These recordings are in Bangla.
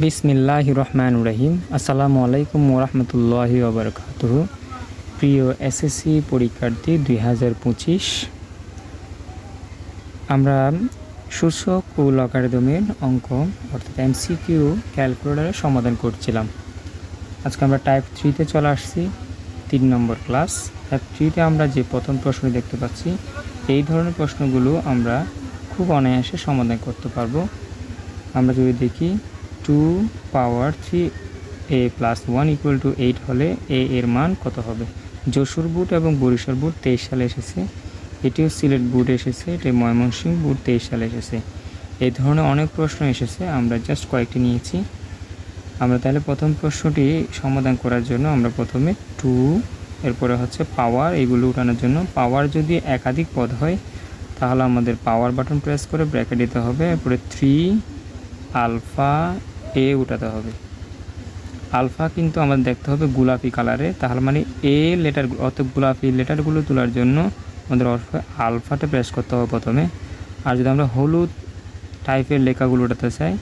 বিসমিল্লাহ রহমান রহিম। আসসালামু আলাইকুম ওরহমতুল্লাহি ওবরকাতুহ প্রিয় এসএসসি পরীক্ষার্থী, দুই হাজার পঁচিশ, আমরা সূচক ও লগারিদমের অঙ্ক, অর্থাৎ এমসিকিউ ক্যালকুলেটারের সমাধান করছিলাম। আজকে আমরা টাইপ থ্রিতে চলে আসছি, তিন নম্বর ক্লাস টাইপ থ্রিতে আমরা যে প্রথম প্রশ্ন দেখতে পাচ্ছি, এই ধরনের প্রশ্নগুলো আমরা খুব অনায়াসে সমাধান করতে পারব। আমরা যদি দেখি two power three a plus one equal to eight হলে এ এর মান কত হবে? যশোর বুট এবং বরিশাল বুট তেইশ সালে এসেছে। এটিও সিলেট বুট এসেছে, এটি ময়মনসিংহ বুট তেইশ সালে এসেছে। এই ধরনের অনেক প্রশ্ন এসেছে, আমরা জাস্ট কয়েকটি নিয়েছি। আমরা তাহলে প্রথম প্রশ্নটি সমাধান করার জন্য আমরা প্রথমে টু এরপরে হচ্ছে পাওয়ার এগুলো উঠানোর জন্য। পাওয়ার যদি একাধিক পদ হয়, তাহলে আমাদের পাওয়ার বাটন প্রেস করে ব্র্যাকেট দিতে হবে। এরপরে থ্রি আলফা এ উঠাতে হবে। আলফা কিন্তু আমাদের দেখতে হবে গোলাপি কালারে তাহলে মানে এ লেটার অত গোলাপি লেটারগুলো তোলার জন্য আমাদের আলফাটা প্রেস করতে হবে প্রথমে। আর যদি আমরা হলুদ টাইপের লেখাগুলো উঠাতে চাই,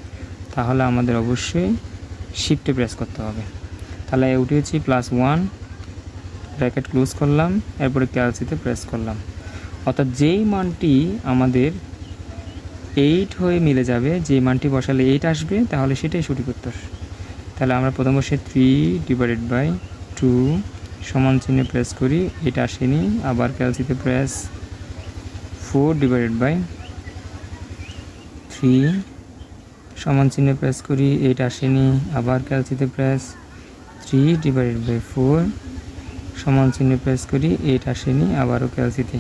তাহলে আমাদের অবশ্যই শিফটে প্রেস করতে হবে। তাহলে উঠিয়েছি প্লাস ওয়ান ব্র্যাকেট ক্লোজ করলাম, এরপরে ক্যালসিতে প্রেস করলাম। অর্থাৎ যেই মানটি আমাদের এইট হয়ে মিলে যাবে, যে মানটি বসালে এইট আসবে, তাহলে সেটাই সঠিক উত্তর। তাহলে আমরা প্রথম বসে থ্রি ডিভাইডেড বাই টু সমান চিহ্নে প্রেস করি এটা আসেনি, আবার ক্যালসিতে press four divided by three সমান চিহ্নে প্রেস করি, এইট আসেনি, আবার ক্যালসিতে press three divided by four সমান চিহ্নে প্রেস করি, এইট আসেনি, আবারও ক্যালসিতে।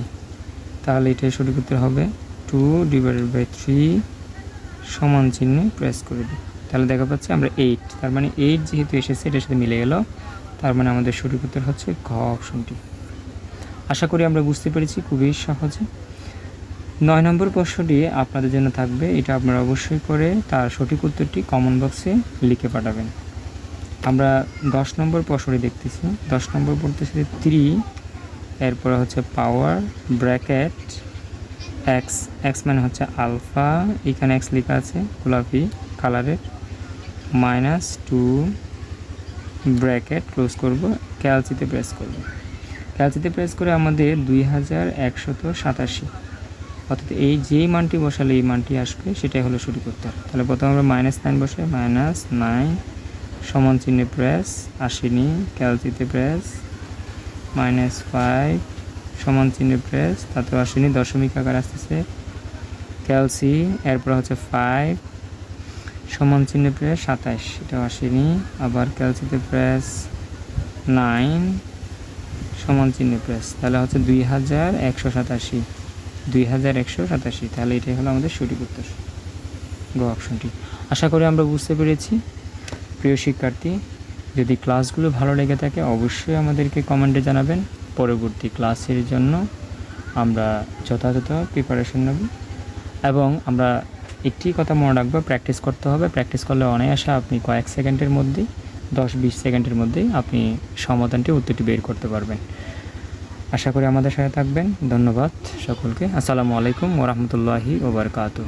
তাহলে এটাই সঠিক উত্তর হবে। টু ডিভাইডেড বাই থ্রি সমান চিহ্নে প্রেস করে দিই। তাহলে দেখা পাচ্ছে আমরা এইট তার মানে এইট যেহেতু এসেছে, এটার সাথে মিলে গেল। তার মানে আমাদের সঠিক উত্তর হচ্ছে ঘ অপশনটি আশা করি আমরা বুঝতে পেরেছি, খুবই সহজে। নয় নম্বর প্রশ্নটি আপনাদের জন্য থাকবে, এটা আপনারা অবশ্যই করে তার সঠিক উত্তরটি কমন বক্সে লিখে পাঠাবেন। আমরা দশ নম্বর প্রশ্নটি দেখতেছি। দশ নম্বর পড়তেছি থ্রি এরপরে হচ্ছে পাওয়ার ব্র্যাকেট এক্স এক্স মানে হচ্ছে আলফা, এখানে এক্স লেখা আছে, গোলাপি কালারের, মাইনাস টু ব্র্যাকেট, ক্লোজ করব, ক্যালসিতে প্রেস করব। ক্যালসিতে প্রেস করে আমাদের দুই হাজার একশত সাতাশি। অর্থাৎ এই যেই মানটি বসালে এই মানটি আসবে, সেটাই হলো শুরু করতে হবে। তাহলে প্রথমে আমরা মাইনাস নাইন বসে মাইনাস নাইন সমান চিহ্নে প্রেস আসেনি ক্যালসিতে প্রেস মাইনাস ফাইভ সমান চিহ্নে প্রেস তাতেও আসেনি। দশমিক আকার আসতেছে। ক্যালসি এরপর হচ্ছে ফাইভ সমান চিহ্নে প্রেস সাতাশ, এটাও আসেনি। আবার ক্যালসিতে প্রেস নাইন সমান চিহ্নে প্রেস তাহলে হচ্ছে দুই হাজার একশো সাতাশি। দুই হাজার একশো সাতাশি, তাহলে এটাই হলো আমাদের সঠিক উত্তর। গো অপশনটি আশা করি আমরা বুঝতে পেরেছি। প্রিয় শিক্ষার্থী, যদি ক্লাসগুলো ভালো লেগে থাকে, অবশ্যই আমাদেরকে কমেন্টে জানাবেন। পরবর্তী ক্লাসের জন্য আমরা যথাযথ প্রিপারেশন নেব এবং আমরা একটি কথা মনে রাখব প্র্যাকটিস করতে হবে। প্র্যাকটিস করলে অনায়াসে আপনি কয়েক সেকেন্ডের মধ্যেই, দশ বিশ সেকেন্ডের মধ্যেই আপনি সমাধানটি, উত্তরটি বের করতে পারবেন। আশা করি আমাদের সাথে থাকবেন। ধন্যবাদ সকলকে। আসসালামু আলাইকুম ওরহমতুল্লাহি ওবরকাতু